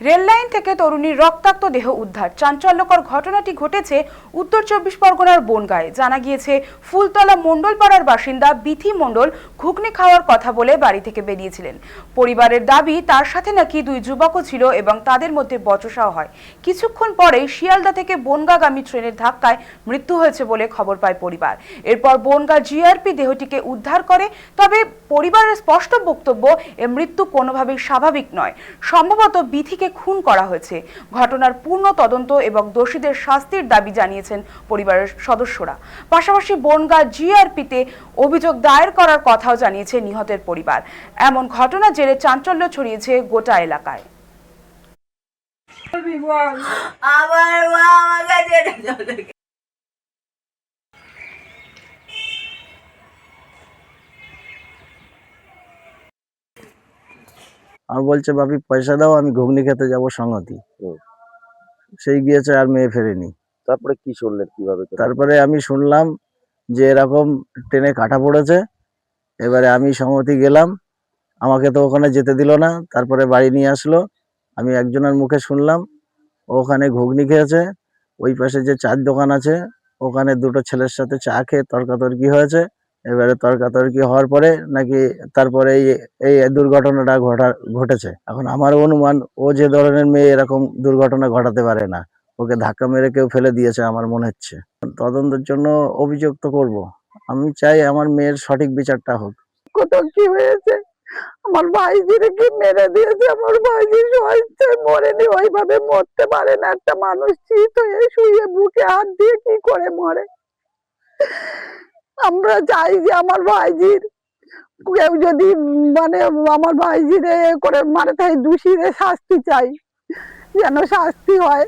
Rail line থেকে তরুণীর রক্তাক্ত দেহ উদ্ধার। চাঞ্চল্যকর ঘটনাটি ঘটেছে উত্তর চব্বিশ পরগনার বনগাঁয়ে। জানা গিয়েছে, ফুলতলা মণ্ডলপাড়ার বাসিন্দা বিথি মণ্ডল ঘুগনি খাওয়ার কথা বলে বাড়ি থেকে বেরিয়েছিলেন। পরিবারের দাবি, তার সাথে নাকি দুই যুবকও ছিল এবং তাদের মধ্যে বচসাও হয়। কিছুক্ষণ পরেই শিয়ালদা থেকে বনগাগামী ট্রেনের ধাক্কায় মৃত্যু হয়েছে বলে খবর পায় পরিবার। এরপর বনগা জিআরপি দেহটিকে উদ্ধার করে, তবে পরিবারের স্পষ্ট বক্তব্য, এ মৃত্যু কোনোভাবেই স্বাভাবিক নয়। সম্ভবত বিথিকে খুন করা হয়েছে। ঘটনার পূর্ণ তদন্ত এবং দোষীদের শাস্তির দাবি জানিয়েছেন পরিবারের সদস্যরা। পাশাপাশি বনগা জিআরপিতে অভিযোগ দায়ের করার কথাও জানিয়েছে নিহতের পরিবার। এমন ঘটনা জেরে চাঞ্চল্য ছড়িয়েছে গোটা এলাকায়। আমার মা আমার আর বলছে বাপি পয়সা দাও আমি ঘুগনি খেতে যাব সঙ্গতি। সেই গিয়েছে আর মেয়ে ফেরেনি। তারপরে কি শুনলেন কীভাবে তারপরে আমি শুনলাম যে এরকম ট্রেনে কাটা পড়েছে। এবারে আমি সঙ্গতি গেলাম। আমাকে তো ওখানে যেতে দিল না। তারপরে বাড়ি নিয়ে আসলো। আমি একজনের মুখে শুনলাম ওখানে ঘুগনি খেয়েছে। ওই পাশে যে চার দোকান আছে ওখানে দুটো ছেলের সাথে চা খেয়ে তর্কাতর্কি হয়েছে। এবারে তর্কাতর্কি হওয়ার পরে নাকি তারপরে এই এই দুর্ঘটনাটা ঘটা, ঘটেছে। এখন আমার অনুমান, ও যে ধরনের মেয়ে এরকম দুর্ঘটনা ঘটাতে পারে না। ওকে ধাক্কা মেরে কেউ ফেলে দিয়েছে আমার মনে হচ্ছে। তদন্তের জন্য অভিযোগ তো করব। আমি চাই আমার মেয়ের সঠিক বিচারটা হোক। কোথাও কি হয়েছে? আমার ভাইজিরে কি মেরে দিয়েছে? আমার ভাইজি সহায়তায় মরেনি ওইভাবে মরতে পারে না। একটা মানুষ চিত হয়ে শুয়ে বুকে হাত দিয়ে কি করে মরে? আমরা চাই যে আমার ভাইজির কেউ যদি মানে আমার ভাইজিরে করে মারে, তাই দোষীরে শাস্তি চাই। যেন শাস্তি হয়।